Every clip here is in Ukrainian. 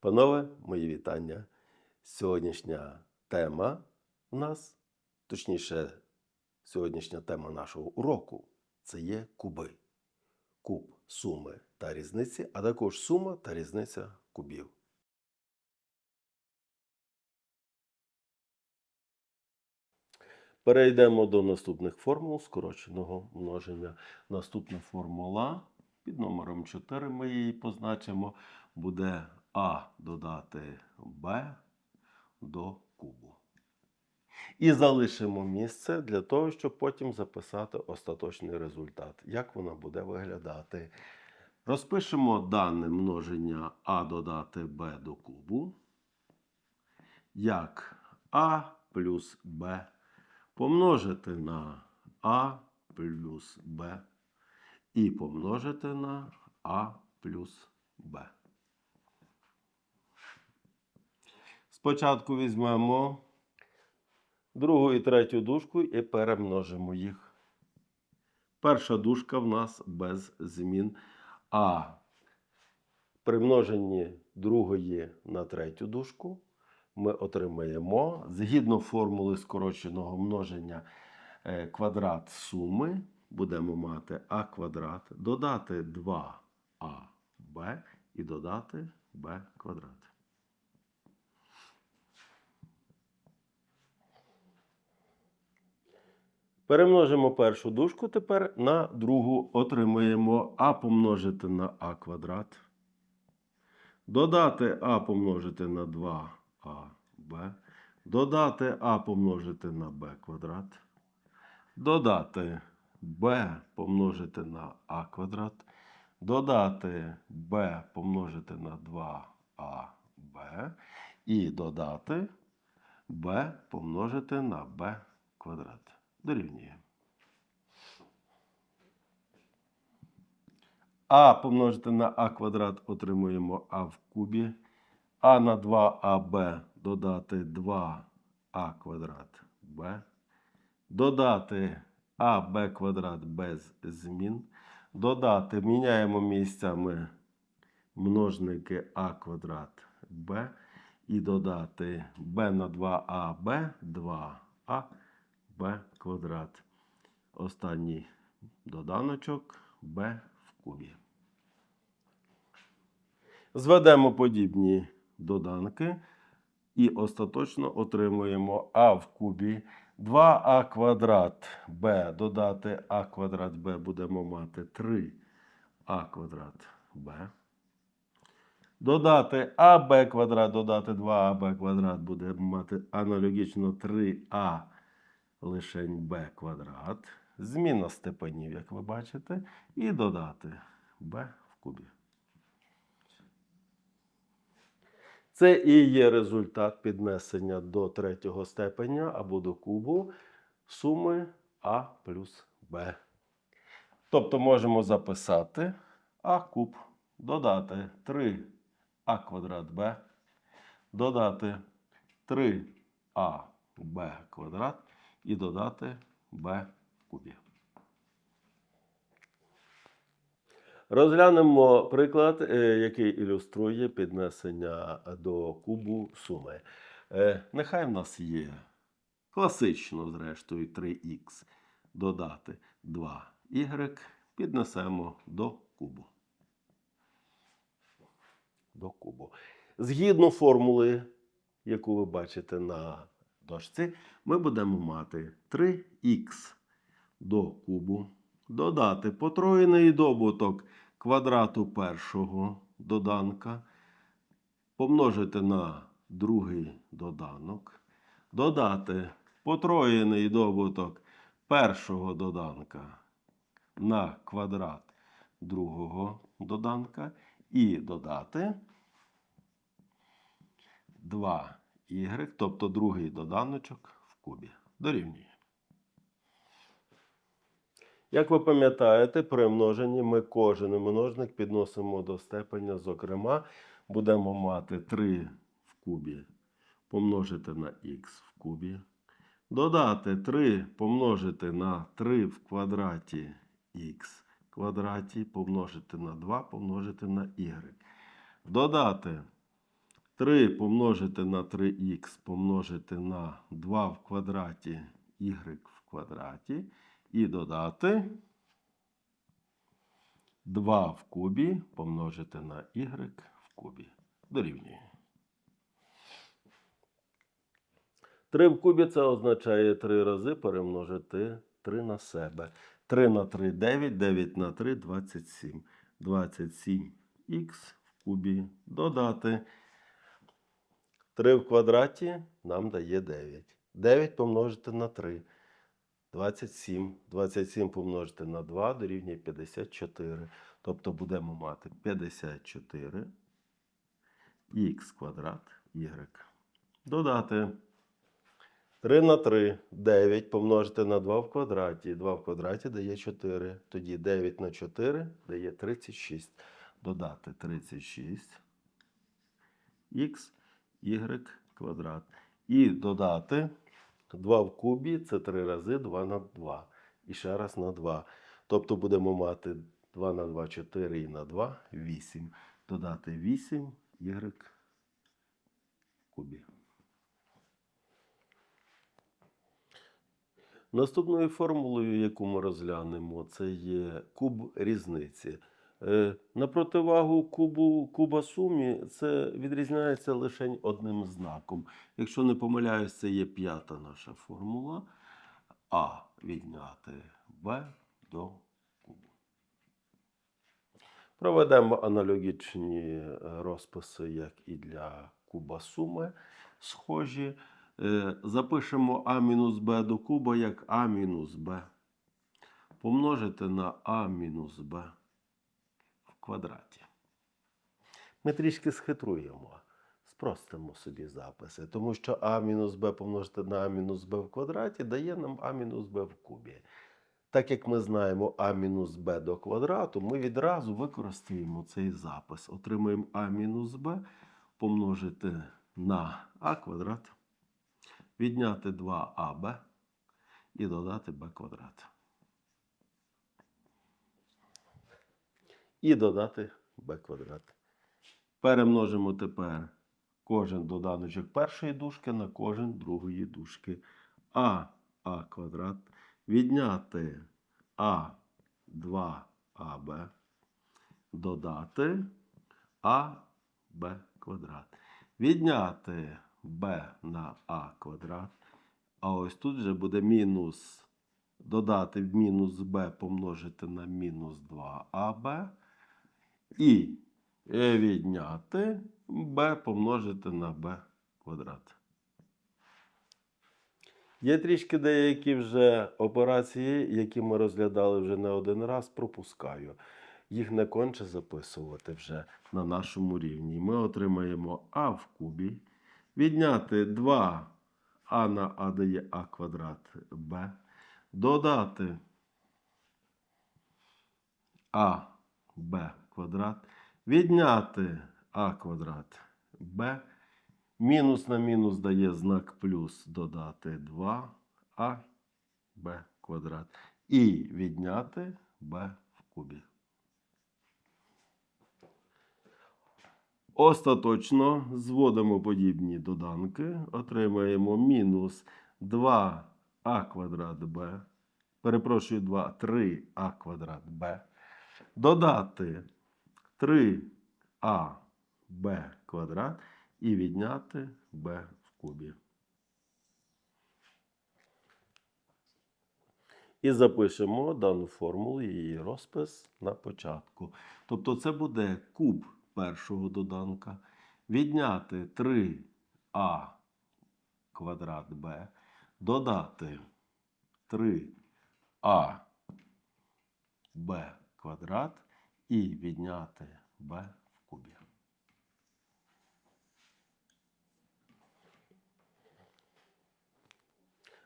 Панове, мої вітання. Сьогоднішня тема у нас, точніше, сьогоднішня тема нашого уроку це є куби. Куб суми та різниці, а також сума та різниця кубів. Перейдемо до наступних формул скороченого множення. Наступна формула під номером 4 ми її позначимо. Буде А додати Б до кубу. І залишимо місце для того, щоб потім записати остаточний результат. Як воно буде виглядати? Розпишемо дане множення А додати Б до кубу. Як А плюс Б помножити на А плюс Б і помножити на А плюс Б. Спочатку візьмемо другу і третю дужку і перемножимо їх. Перша дужка в нас без змін. А при множенні другої на третю дужку ми отримаємо згідно формули скороченого множення е, квадрат суми будемо мати а квадрат, додати 2аб і додати b квадрат. Перемножимо першу дужку тепер на другу отримуємо а помножити на а квадрат. Додати а помножити на 2аб. Додати а помножити на b квадрат. Додати b помножити на а квадрат. Додати b помножити на 2аб. І додати b помножити на b квадрат. Дорівнює. А помножити на а квадрат отримуємо а в кубі. А на 2аб додати 2а квадрат b. Додати аб квадрат без змін. Додати, міняємо місцями множники а квадрат b. І додати b на 2аб 2а b квадрат. Останній доданочок b в кубі. Зведемо подібні доданки і остаточно отримуємо а в кубі 2а квадрат b додати а квадрат b будемо мати 3а квадрат b. Додати аб квадрат, додати 2аб квадрат будемо мати аналогічно 3а лишень b квадрат. Зміна степенів, як ви бачите, і додати b в кубі. Це і є результат піднесення до третього степеня або до кубу суми а плюс b. Тобто можемо записати а куб, додати 3а квадрат b, додати 3а b квадрат і додати b кубі. Розглянемо приклад, е, який ілюструє піднесення до кубу суми. Е, Нехай в нас є класично, зрештою, 3х додати 2y, піднесемо до кубу. До кубу. Згідно формули, яку ви бачите на дошці, ми будемо мати 3х до кубу додати потроєний добуток квадрату першого доданка, помножити на другий доданок, додати потроєний добуток першого доданка на квадрат другого доданка і додати 2y, тобто другий доданочок в кубі. Дорівнює. Як ви пам'ятаєте, при множенні ми кожен множник підносимо до степеня. Зокрема, будемо мати 3 в кубі помножити на х в кубі. Додати 3 помножити на 3 в квадраті х квадраті, помножити на 2 помножити на y. Додати 3 помножити на 3х помножити на 2 в квадраті y в квадраті і додати 2 в кубі помножити на y в кубі. Дорівнює. 3 в кубі це означає 3 рази перемножити 3 на себе. 3 на 3 9, 9 на 3 27. 27х в кубі додати. 3 в квадраті нам дає 9. 9 помножити на 3. 27. 27 помножити на 2 дорівнює 54. Тобто будемо мати 54 х квадрат y. Додати. 3 на 3 9 помножити на 2 в квадраті. 2 в квадраті дає 4. Тоді 9 на 4 дає 36. Додати 36 х y квадрат. І додати 2 в кубі це 3 рази 2 на 2. І ще раз на 2. Тобто будемо мати 2 на 2 4 і на 2 8. Додати 8 y кубі. Наступною формулою, яку ми розглянемо, це є куб різниці. Е, На противагу кубу, куба сумі це відрізняється лише одним знаком. Якщо не помиляюсь, це є п'ята наша формула. А відняти Б до кубу. Проведемо аналогічні е, розписи, як і для куба суми, схожі. Е, Запишемо а мінус Б до куба як а мінус Б. Помножити на а мінус Б квадраті. Ми трішки схитруємо, спростимо собі записи, тому що а мінус Б помножити на а мінус Б в квадраті дає нам а мінус Б в кубі. Так як ми знаємо а мінус Б до квадрату, ми відразу використаємо цей запис. Отримуємо а мінус Б помножити на а квадрат, відняти 2аб і додати b квадрат. І додати b квадрат. Перемножимо тепер кожен доданочок першої дужки на кожен другої дужки. А а квадрат відняти а 2аб додати а b квадрат. Відняти b на а квадрат. А ось тут вже буде мінус додати мінус b помножити на мінус 2аб. І е, відняти b помножити на b квадрат. Є трішки деякі вже операції, які ми розглядали вже не один раз, пропускаю. Їх не конче записувати вже на нашому рівні. Ми отримаємо а в кубі. Відняти 2 а на а дає а квадрат b. Додати а b квадрат. Відняти а квадрат b. Мінус на мінус дає знак плюс додати 2 а b квадрат. І відняти b в кубі. Остаточно зводимо подібні доданки, отримаємо мінус 2а квадрат b, перепрошую 2, 3а квадрат b, додати 3а b квадрат і відняти b в кубі. І запишемо дану формулу, її розпис на початку. Тобто це буде куб першого доданка, відняти 3а квадрат b, додати 3а b квадрат і відняти b в кубі.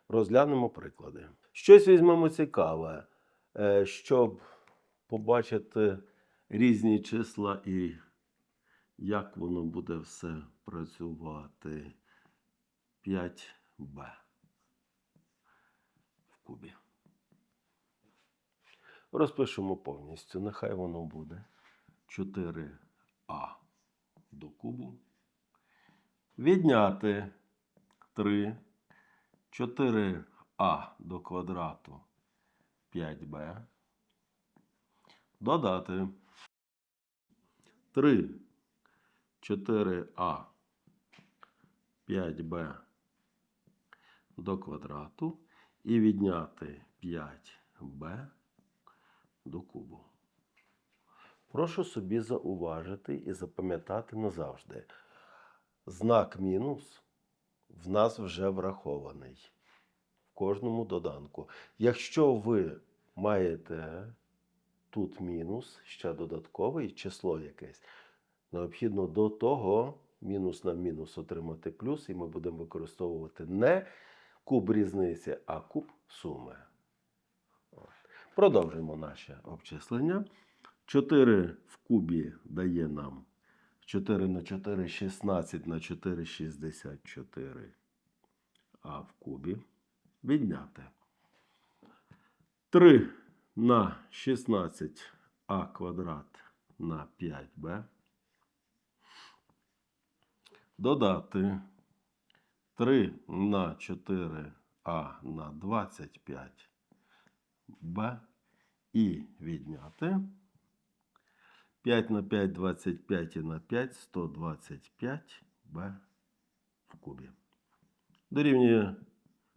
Розглянемо приклади. Щось візьмемо цікаве, е, щоб побачити різні числа і як воно буде все працювати. 5b в кубі. Розпишемо повністю. Нехай воно буде 4а до кубу. Відняти 3, 4а до квадрату 5b. Додати 3, 4а 5b до квадрату і відняти 5b до кубу. Прошу собі зауважити і запам'ятати назавжди. Знак мінус в нас вже врахований в кожному доданку. Якщо ви маєте тут мінус, ще додатковий число якесь, необхідно до того мінус на мінус отримати плюс, і ми будемо використовувати не куб різниці, а куб суми. Продовжуємо наше обчислення. 4 в кубі дає нам 4 на 4 16 на 4 64 а в кубі. Відняти. 3 на 16 а квадрат на 5b. Додати 3 на 4 а на 25 б і відняти 5 на 5 25 і на 5 125 б в кубі. Дорівнює.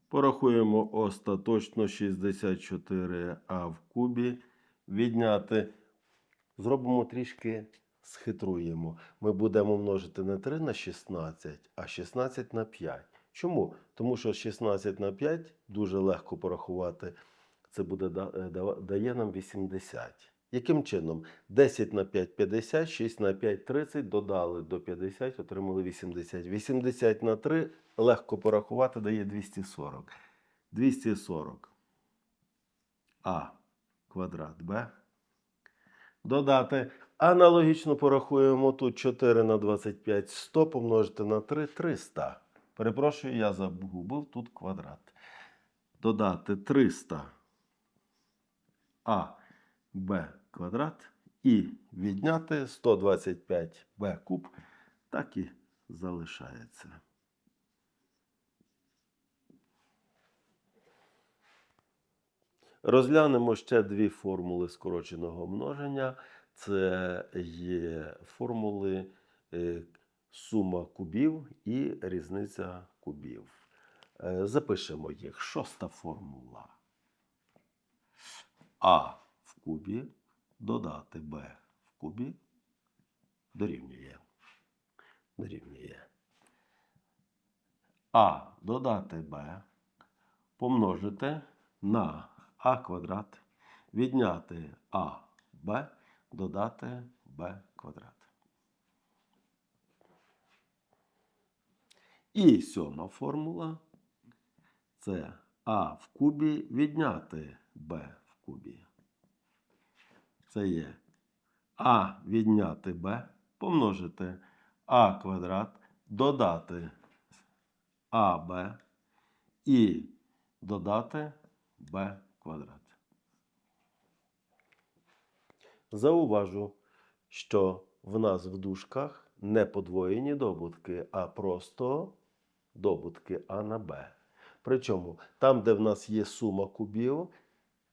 Порахуємо остаточно 64 а в кубі. Відняти. Зробимо трішки схитруємо. Ми будемо множити не 3 на 16, а 16 на 5. Чому? Тому що 16 на 5 дуже легко порахувати. Це буде е, дає нам 80. Яким чином? 10 на 5 50, 6 на 5 30, додали до 50, отримали 80. 80 на 3 легко порахувати, дає 240. 240 а квадрат b. Додати. Аналогічно порахуємо тут 4 на 25 100 помножити на 3 300. Перепрошую, я загубив тут квадрат. Додати 300 а b квадрат і відняти 125 b куб, так і залишається. Розглянемо ще дві формули скороченого множення. Це є формули е, сума кубів і різниця кубів. Е, Запишемо їх. Шоста формула. А в кубі додати Б в кубі дорівнює. Дорівнює. А додати Б помножити на А квадрат, відняти А Б, додати Б квадрат. І сьома формула це А в кубі відняти Б кубі. Це є А відняти Б, помножити А квадрат, додати АБ і додати Б квадрат. Зауважу, що в нас в дужках не подвоєні добутки, а просто добутки А на Б. Причому там, де в нас є сума кубів,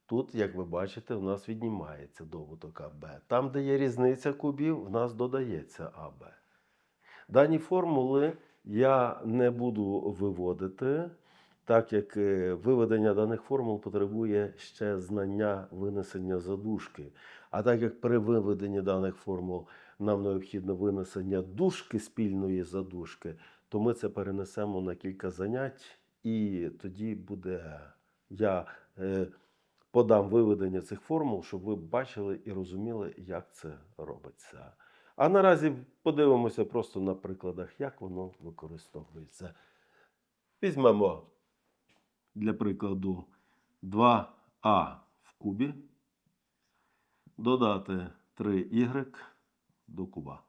тут, як ви бачите, в нас віднімається добуток АБ. Там, де є різниця кубів, в нас додається АБ. Дані формули я не буду виводити, так як е, виведення даних формул потребує ще знання винесення задушки. А так як при виведенні даних формул нам необхідно винесення дужки спільної задушки, то ми це перенесемо на кілька занять, і тоді буде я е, подам виведення цих формул, щоб ви бачили і розуміли, як це робиться. А наразі подивимося просто на прикладах, як воно використовується. Візьмемо для прикладу 2а в кубі, додати 3y до куба.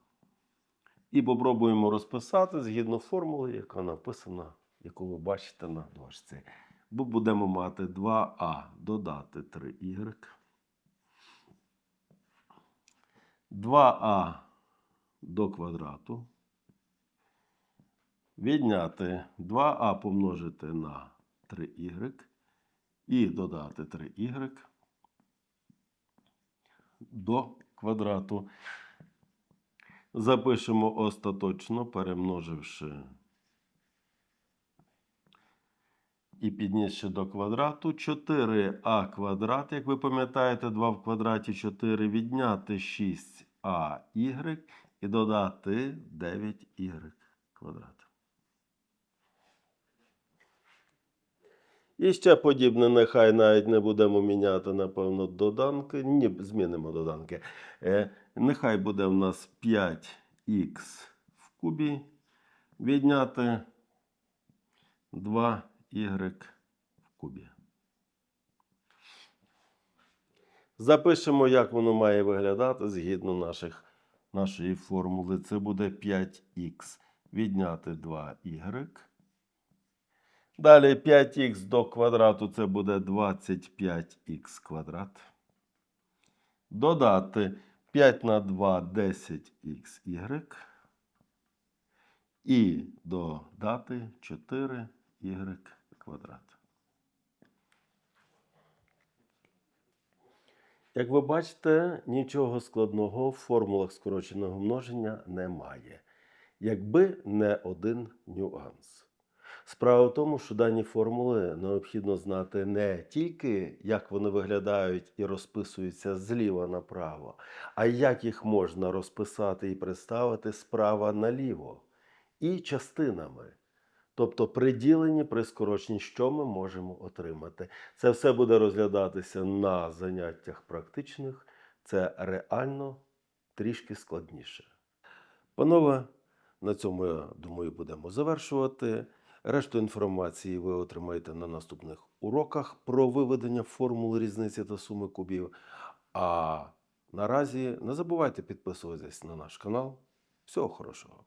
І попробуємо розписати згідно формули, яка написана, яку ви бачите на дошці. Бо будемо мати 2а додати 3y. 2а до квадрату відняти 2а помножити на 3y і додати 3y до квадрату. Запишемо остаточно, перемноживши і піднісши до квадрату 4а квадрат, як ви пам'ятаєте, 2 в квадраті 4, відняти 6а y і додати 9y квадрат. І ще подібне, нехай навіть не будемо міняти, напевно, доданки. Ні, змінимо доданки. Е, нехай буде в нас 5х в кубі. Відняти 2y в кубі. Запишемо, як воно має виглядати згідно наших, нашої формули. Це буде 5х відняти 2y. Далі 5х до квадрату це буде 25х квадрат. Додати 5 на 2 10xy. І додати 4y квадрат. Як ви бачите, нічого складного в формулах скороченого множення немає. Якби не один нюанс. Справа в тому, що дані формули необхідно знати не тільки, як вони виглядають і розписуються зліва направо, а як їх можна розписати і представити справа наліво і частинами. Тобто при діленні, при скороченні, що ми можемо отримати. Це все буде розглядатися на заняттях практичних. Це реально трішки складніше. Панове, на цьому, я думаю, будемо завершувати. Решту інформації ви отримаєте на наступних уроках про виведення формул різниці та суми кубів. А наразі не забувайте підписуватись на наш канал. Всього хорошого!